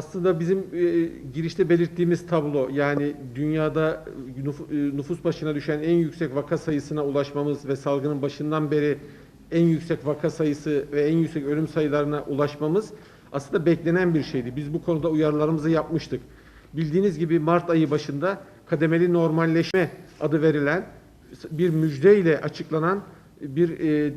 Aslında bizim e, girişte belirttiğimiz tablo yani dünyada nüf- e, nüfus başına düşen en yüksek vaka sayısına ulaşmamız ve salgının başından beri en yüksek vaka sayısı ve en yüksek ölüm sayılarına ulaşmamız aslında beklenen bir şeydi. Biz bu konuda uyarılarımızı yapmıştık. Bildiğiniz gibi Mart ayı başında kademeli normalleşme adı verilen bir müjdeyle açıklanan bir e,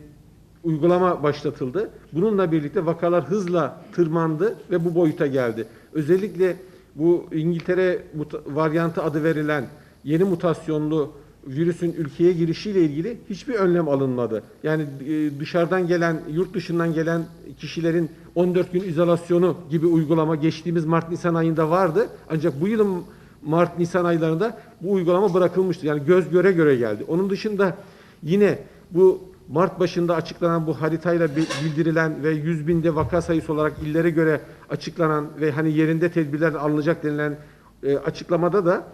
uygulama başlatıldı. Bununla birlikte vakalar hızla tırmandı ve bu boyuta geldi. Özellikle bu İngiltere varyantı adı verilen yeni mutasyonlu virüsün ülkeye girişiyle ilgili hiçbir önlem alınmadı. Yani e, dışarıdan gelen, yurt dışından gelen kişilerin 14 gün izolasyonu gibi uygulama geçtiğimiz Mart-Nisan ayında vardı. Ancak bu yılın Mart-Nisan aylarında bu uygulama bırakılmıştı. Yani göz göre göre geldi. Onun dışında yine bu Mart başında açıklanan bu haritayla bi- bildirilen ve 100 binde vaka sayısı olarak illere göre açıklanan ve hani yerinde tedbirler alınacak denilen e, açıklamada da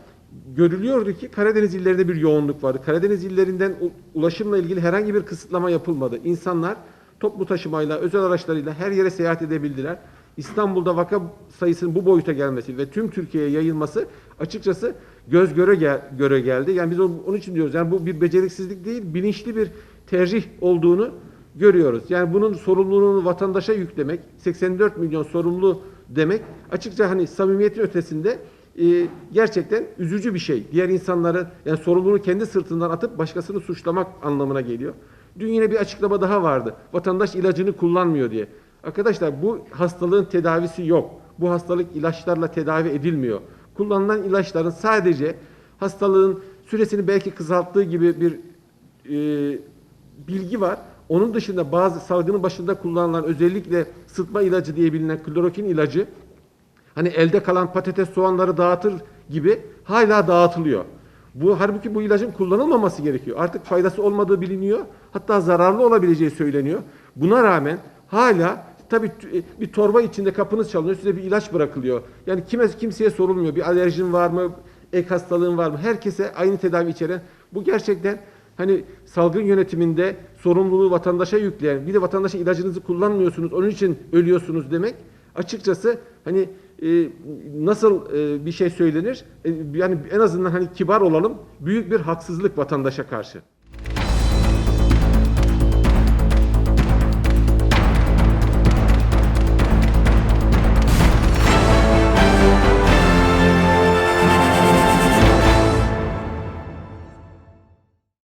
görülüyordu ki Karadeniz illerinde bir yoğunluk vardı. Karadeniz illerinden ulaşımla ilgili herhangi bir kısıtlama yapılmadı. İnsanlar toplu taşımayla, özel araçlarıyla her yere seyahat edebildiler. İstanbul'da vaka sayısının bu boyuta gelmesi ve tüm Türkiye'ye yayılması açıkçası göz göre gel- göre geldi. Yani biz onun için diyoruz. Yani bu bir beceriksizlik değil, bilinçli bir tercih olduğunu görüyoruz. Yani bunun sorumluluğunu vatandaşa yüklemek, 84 milyon sorumlu demek açıkça hani samimiyetin ötesinde e, gerçekten üzücü bir şey. Diğer insanları yani sorumluluğunu kendi sırtından atıp başkasını suçlamak anlamına geliyor. Dün yine bir açıklama daha vardı. Vatandaş ilacını kullanmıyor diye. Arkadaşlar bu hastalığın tedavisi yok. Bu hastalık ilaçlarla tedavi edilmiyor. Kullanılan ilaçların sadece hastalığın süresini belki kısalttığı gibi bir e, bilgi var. Onun dışında bazı salgının başında kullanılan özellikle sıtma ilacı diye bilinen klorokin ilacı hani elde kalan patates soğanları dağıtır gibi hala dağıtılıyor. Bu halbuki bu ilacın kullanılmaması gerekiyor. Artık faydası olmadığı biliniyor. Hatta zararlı olabileceği söyleniyor. Buna rağmen hala tabii t- bir torba içinde kapınız çalınıyor. Size bir ilaç bırakılıyor. Yani kime kimseye sorulmuyor. Bir alerjin var mı? Ek hastalığın var mı? Herkese aynı tedavi içeren. Bu gerçekten hani salgın yönetiminde sorumluluğu vatandaşa yükleyen, bir de vatandaşa ilacınızı kullanmıyorsunuz, onun için ölüyorsunuz demek açıkçası hani e, nasıl e, bir şey söylenir? E, yani en azından hani kibar olalım. Büyük bir haksızlık vatandaşa karşı.